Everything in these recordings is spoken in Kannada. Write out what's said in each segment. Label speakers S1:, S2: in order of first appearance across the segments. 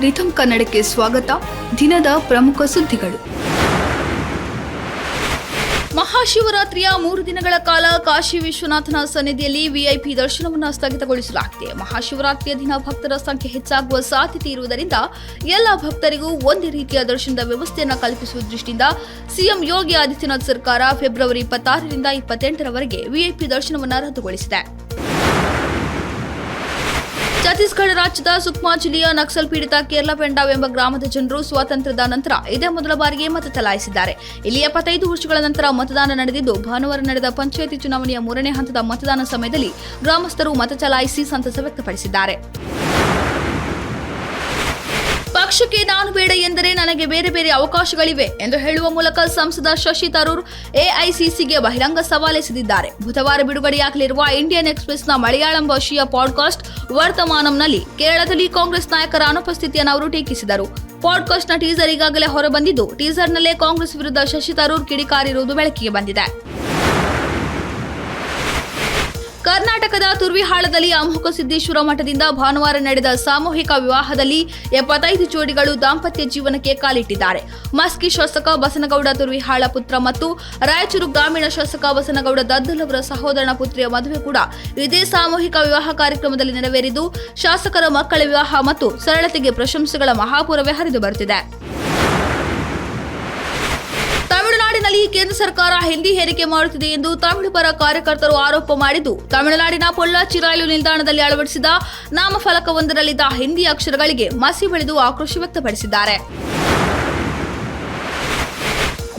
S1: ರಿಥಮ್ ಕನ್ನಡಕ್ಕೆ ಸ್ವಾಗತ. ದಿನದ ಪ್ರಮುಖ ಸುದ್ದಿಗಳು. ಮಹಾಶಿವರಾತ್ರಿಯ ಮೂರು ದಿನಗಳ ಕಾಲ ಕಾಶಿ ವಿಶ್ವನಾಥನ ಸನ್ನಿಧಿಯಲ್ಲಿ ವಿಐಪಿ ದರ್ಶನವನ್ನು ಸ್ಥಗಿತಗೊಳಿಸಲಾಗಿದೆ. ಮಹಾಶಿವರಾತ್ರಿಯ ದಿನ ಭಕ್ತರ ಸಂಖ್ಯೆ ಹೆಚ್ಚಾಗುವ ಸಾಧ್ಯತೆ ಇರುವುದರಿಂದ ಎಲ್ಲ ಭಕ್ತರಿಗೂ ಒಂದೇ ರೀತಿಯ ದರ್ಶನದ ವ್ಯವಸ್ಥೆಯನ್ನು ಕಲ್ಪಿಸುವ ದೃಷ್ಟಿಯಿಂದ ಸಿಎಂ ಯೋಗಿ ಆದಿತ್ಯನಾಥ್ ಸರ್ಕಾರ ಫೆಬ್ರವರಿ ಇಪ್ಪತ್ತಾರರಿಂದ ಇಪ್ಪತ್ತೆಂಟರವರೆಗೆ ವಿಐಪಿ ದರ್ಶನವನ್ನು ರದ್ದುಗೊಳಿಸಿದೆ. ಛತ್ತೀಸ್ಗಢ ರಾಜ್ಯದ ಸುಕ್ಮಾ ಜಿಲ್ಲೆಯ ನಕ್ಸಲ್ ಪೀಡಿತ ಕೇರಳಪೆಂಡಾವ್ ಎಂಬ ಗ್ರಾಮದ ಜನರು ಸ್ವಾತಂತ್ರ್ಯದ ನಂತರ ಇದೇ ಮೊದಲ ಬಾರಿಗೆ ಮತ ಚಲಾಯಿಸಿದ್ದಾರೆ. ಇಲ್ಲಿ ಎಪ್ಪತ್ತೈದು ವರ್ಷಗಳ ನಂತರ ಮತದಾನ ನಡೆದಿದ್ದು, ಭಾನುವಾರ ನಡೆದ ಪಂಚಾಯಿತಿ ಚುನಾವಣೆಯ ಮೂರನೇ ಹಂತದ ಮತದಾನ ಸಮಯದಲ್ಲಿ ಗ್ರಾಮಸ್ಥರು ಮತ ಚಲಾಯಿಸಿ ಸಂತಸ ವ್ಯಕ್ತಪಡಿಸಿದ್ದಾರೆ. ಪಕ್ಷಕ್ಕೆ ನಾನು ಬೇಡ ಎಂದರೆ ನನಗೆ ಬೇರೆ ಬೇರೆ ಅವಕಾಶಗಳಿವೆ ಎಂದು ಹೇಳುವ ಮೂಲಕ ಸಂಸದ ಶಶಿ ತರೂರ್ ಎಐಸಿಸಿಗೆ ಬಹಿರಂಗ ಸವಾಲೆಸೆದಿದ್ದಾರೆ ಬುಧವಾರ ಬಿಡುಗಡೆಯಾಗಲಿರುವ ಇಂಡಿಯನ್ ಎಕ್ಸ್ಪ್ರೆಸ್ನ ಮಲಯಾಳಂ ಭಾಷೆಯ ಪಾಡ್ಕಾಸ್ಟ್ ವರ್ತಮಾನಂನಲ್ಲಿ ಕೇರಳದಲ್ಲಿ ಕಾಂಗ್ರೆಸ್ ನಾಯಕರ ಅನುಪಸ್ಥಿತಿಯನ್ನು ಅವರು ಟೀಕಿಸಿದರು. ಪಾಡ್ಕಾಸ್ಟ್ನ ಟೀಸರ್ ಈಗಾಗಲೇ ಹೊರಬಂದಿದ್ದು, ಟೀಸರ್ನಲ್ಲೇ ಕಾಂಗ್ರೆಸ್ ವಿರುದ್ಧ ಶಶಿ ತರೂರ್ ಕಿಡಿಕಾರಿರುವುದು ಬೆಳಕಿಗೆ ಬಂದಿದೆ. ಕರ್ನಾಟಕದ ತುರ್ವಿಹಾಳದಲ್ಲಿ ಅಮೋಘ ಸಿದ್ದೇಶ್ವರ ಮಠದಿಂದ ಭಾನುವಾರ ನಡೆದ ಸಾಮೂಹಿಕ ವಿವಾಹದಲ್ಲಿ ಎಪ್ಪತ್ತೈದು ಜೋಡಿಗಳು ದಾಂಪತ್ಯ ಜೀವನಕ್ಕೆ ಕಾಲಿಟ್ಟಿದ್ದಾರೆ. ಮಸ್ಕಿ ಶಾಸಕ ಬಸನಗೌಡ ತುರ್ವಿಹಾಳ ಪುತ್ರ ಮತ್ತು ರಾಯಚೂರು ಗ್ರಾಮೀಣ ಶಾಸಕ ಬಸನಗೌಡ ದದ್ದಲ್ ಅವರ ಸಹೋದರನ ಪುತ್ರಿಯ ಮದುವೆ ಕೂಡ ಇದೇ ಸಾಮೂಹಿಕ ವಿವಾಹ ಕಾರ್ಯಕ್ರಮದಲ್ಲಿ ನೆರವೇರಿದ್ದು, ಶಾಸಕರ ಮಕ್ಕಳ ವಿವಾಹ ಮತ್ತು ಸರಳತೆಗೆ ಪ್ರಶಂಸೆಗಳ ಮಹಾಪುರವೇ ಹರಿದು ಬರುತ್ತಿದೆ. ಕೇಂದ್ರ ಸರ್ಕಾರ ಹಿಂದಿ ಹೇರಿಕೆ ಮಾಡುತ್ತಿದೆ ಎಂದು ತಮಿಳು ಪರ ಕಾರ್ಯಕರ್ತರು ಆರೋಪ ಮಾಡಿದ್ದು. ತಮಿಳುನಾಡಿನ ಪೊಳ್ಳಾಚಿ ರೈಲು ನಿಲ್ದಾಣದಲ್ಲಿ ಅಳವಡಿಸಿದ ನಾಮಫಲಕವೊಂದರಲ್ಲಿದ್ದ ಹಿಂದಿ ಅಕ್ಷರಗಳಿಗೆ ಮಸಿ ಬೆಳೆದು ಆಕ್ರೋಶ ವ್ಯಕ್ತಪಡಿಸಿದ್ದಾರೆ.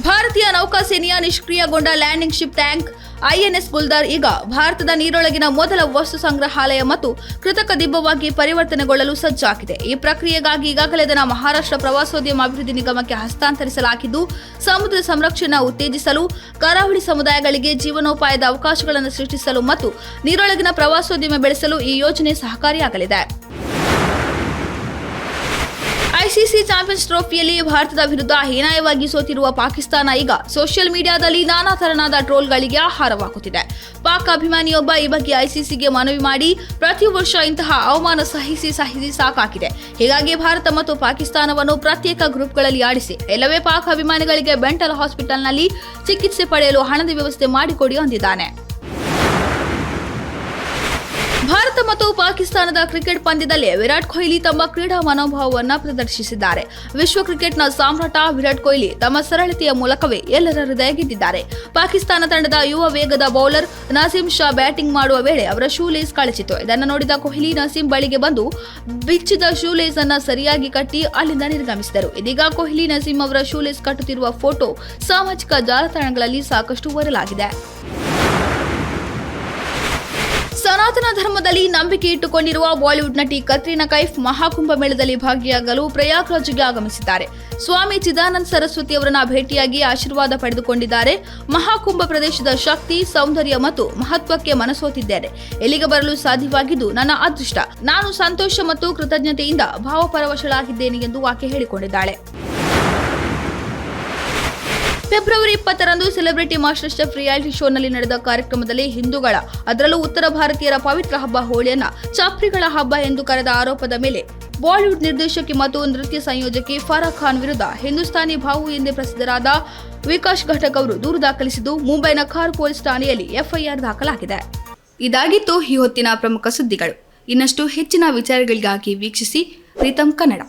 S1: ಭಾರತೀಯ ನೌಕಾಸೇನೆಯ ನಿಷ್ಕ್ರಿಯಗೊಂಡ landing ship tank INS Guldar ಈಗ ಭಾರತದ ನೀರೊಳಗಿನ ಮೊದಲ ವಸ್ತು ಸಂಗ್ರಹಾಲಯ ಮತ್ತು ಕೃತಕ ದಿಬ್ಬವಾಗಿ ಪರಿವರ್ತನೆಗೊಳ್ಳಲು ಸಜ್ಜಾಗಿದೆ. ಈ ಪ್ರಕ್ರಿಯೆಗಾಗಿ ಈಗಾಗಲೇ ಇದನ್ನು ಮಹಾರಾಷ್ಟ್ರ ಪ್ರವಾಸೋದ್ಯಮ ಅಭಿವೃದ್ಧಿ ನಿಗಮಕ್ಕೆ ಹಸ್ತಾಂತರಿಸಲಾಗಿದ್ದು, ಸಮುದ್ರ ಸಂರಕ್ಷಣೆ ಉತ್ತೇಜಿಸಲು, ಕರಾವಳಿ ಸಮುದಾಯಗಳಿಗೆ ಜೀವನೋಪಾಯದ ಅವಕಾಶಗಳನ್ನು ಸೃಷ್ಟಿಸಲು ಮತ್ತು ನೀರೊಳಗಿನ ಪ್ರವಾಸೋದ್ಯಮ ಬೆಳೆಸಲು ಈ ಯೋಜನೆ ಸಹಕಾರಿಯಾಗಲಿದೆ. ಐಸಿಸಿ ಚಾಂಪಿಯನ್ಸ್ ಟ್ರೋಫಿಯಲ್ಲಿ ಭಾರತದ ವಿರುದ್ಧ ಹೀನಾಯವಾಗಿ ಸೋತಿರುವ ಪಾಕಿಸ್ತಾನ ಈಗ ಸೋಷಿಯಲ್ ಮೀಡಿಯಾದಲ್ಲಿ ನಾನಾ ತರನಾದ ಟ್ರೋಲ್ಗಳಿಗೆ ಆಹಾರವಾಗುತ್ತಿದೆ ಪಾಕ್ ಅಭಿಮಾನಿಯೊಬ್ಬ ಈ ಬಗ್ಗೆ ಐಸಿಸಿಗೆ ಮನವಿ ಮಾಡಿ ಪ್ರತಿ ವರ್ಷ ಇಂತಹ ಅವಮಾನ ಸಹಿಸಿ ಸಹಿಸಿ ಸಾಕಾಗಿದೆ. ಹೀಗಾಗಿ ಭಾರತ ಮತ್ತು ಪಾಕಿಸ್ತಾನವನ್ನು ಪ್ರತ್ಯೇಕ ಗ್ರೂಪ್ಗಳಲ್ಲಿ ಆಡಿಸಿ, ಎಲ್ಲವೇ ಪಾಕ್ ಅಭಿಮಾನಿಗಳಿಗೆ ಬೆಂಟಲ್ ಹಾಸ್ಪಿಟಲ್ನಲ್ಲಿ ಚಿಕಿತ್ಸೆ ಪಡೆಯಲು ಹಣದ ವ್ಯವಸ್ಥೆ ಮಾಡಿಕೊಡಿ ಅಂದಿದ್ದಾನೆ. ಭಾರತ ಮತ್ತು ಪಾಕಿಸ್ತಾನದ ಕ್ರಿಕೆಟ್ ಪಂದ್ಯದಲ್ಲಿ ವಿರಾಟ್ ಕೊಹ್ಲಿ ತಮ್ಮ ಕ್ರೀಡಾ ಮನೋಭಾವವನ್ನು ಪ್ರದರ್ಶಿಸಿದ್ದಾರೆ. ವಿಶ್ವ ಕ್ರಿಕೆಟ್ನ ಸಾಮ್ರಾಟ ವಿರಾಟ್ ಕೊಹ್ಲಿ ತಮ್ಮ ಸರಳತೆಯ ಮೂಲಕವೇ ಎಲ್ಲರ ಹೃದಯ ಗೆದ್ದಿದ್ದಾರೆ ಪಾಕಿಸ್ತಾನ ತಂಡದ ಯುವ ವೇಗದ ಬೌಲರ್ ನಸೀಂ ಶಾ ಬ್ಯಾಟಿಂಗ್ ಮಾಡುವ ವೇಳೆ ಅವರ ಶೂ ಲೇಸ್ ಕಳಚಿತು. ಇದನ್ನು ನೋಡಿದ ಕೊಹ್ಲಿ ನಸೀಂ ಬಳಿಗೆ ಬಂದು ಬಿಚ್ಚಿದ ಶೂ ಲೇಸ್ ಅನ್ನು ಸರಿಯಾಗಿ ಕಟ್ಟಿ ಅಲ್ಲಿಂದ ನಿರ್ಗಮಿಸಿದರು. ಇದೀಗ ಕೊಹ್ಲಿ ನಸೀಂ ಅವರ ಶೂ ಲೇಸ್ ಕಟ್ಟುತ್ತಿರುವ ಫೋಟೋ ಸಾಮಾಜಿಕ ಜಾಲತಾಣಗಳಲ್ಲಿ ಸಾಕಷ್ಟು ವೈರಲ್ ಆಗಿದೆ. ಸನಾತನ ಧರ್ಮದಲ್ಲಿ ನಂಬಿಕೆ ಇಟ್ಟುಕೊಂಡಿರುವ ಬಾಲಿವುಡ್ ನಟಿ ಕತ್ರಿನಾ ಕೈಫ್ ಮಹಾಕುಂಭ ಮೇಳದಲ್ಲಿ ಭಾಗಿಯಾಗಲು ಪ್ರಯಾಗ್ರಾಜ್ಗೆ ಆಗಮಿಸಿದ್ದಾರೆ. ಸ್ವಾಮಿ ಚಿದಾನಂದ ಸರಸ್ವತಿ ಅವರನ್ನ ಭೇಟಿಯಾಗಿ ಆಶೀರ್ವಾದ ಪಡೆದುಕೊಂಡಿದ್ದಾರೆ. ಮಹಾಕುಂಭ ಪ್ರದೇಶದ ಶಕ್ತಿ, ಸೌಂದರ್ಯ ಮತ್ತು ಮಹತ್ವಕ್ಕೆ ಮನಸೋತಿದ್ದೇನೆ. ಎಲ್ಲಿಗೆ ಬರಲು ಸಾಧ್ಯವಾಗಿದ್ದು ನನ್ನ ಅದೃಷ್ಟ. ನಾನು ಸಂತೋಷ ಮತ್ತು ಕೃತಜ್ಞತೆಯಿಂದ ಭಾವಪರವಶಳಾಗಿದ್ದೇನೆ ಎಂದು ಆಕೆ ಹೇಳಿಕೊಂಡಿದ್ದಾಳೆ. ಫೆಬ್ರವರಿ ಇಪ್ಪತ್ತರಂದು ಸೆಲೆಬ್ರಿಟಿ ಮಾಸ್ಟರ್ ಶೆಫ್ ರಿಯಾಲಿಟಿ ಶೋನಲ್ಲಿ ನಡೆದ ಕಾರ್ಯಕ್ರಮದಲ್ಲಿ ಹಿಂದೂಗಳ, ಅದರಲ್ಲೂ ಉತ್ತರ ಭಾರತೀಯರ ಪವಿತ್ರ ಹಬ್ಬ ಹೋಳಿಯನ್ನ ಚಾಪ್ರಿಗಳ ಹಬ್ಬ ಎಂದು ಕರೆದ ಆರೋಪದ ಮೇಲೆ ಬಾಲಿವುಡ್ ನಿರ್ದೇಶಕಿ ಮತ್ತು ನೃತ್ಯ ಸಂಯೋಜಕಿ ಫಾರಾಖ್ ಖಾನ್ ವಿರುದ್ಧ ಹಿಂದೂಸ್ತಾನಿ ಭಾವು ಎಂದೇ ಪ್ರಸಿದ್ಧರಾದ ವಿಕಾಶ್ ಘಟಕ್ ಅವರು ದೂರು ದಾಖಲಿಸಿದ್ದು, ಮುಂಬೈನ ಖಾರ್ ಪೊಲೀಸ್ ಠಾಣೆಯಲ್ಲಿ ಎಫ್ಐಆರ್ ದಾಖಲಾಗಿದೆ. ಇದಾಗಿತ್ತು ಈ ಹೊತ್ತಿನ ಪ್ರಮುಖ ಸುದ್ದಿಗಳು. ಇನ್ನಷ್ಟು ಹೆಚ್ಚಿನ ವಿಚಾರಗಳಿಗಾಗಿ ವೀಕ್ಷಿಸಿ ಪ್ರೀತಂ ಕನ್ನಡ.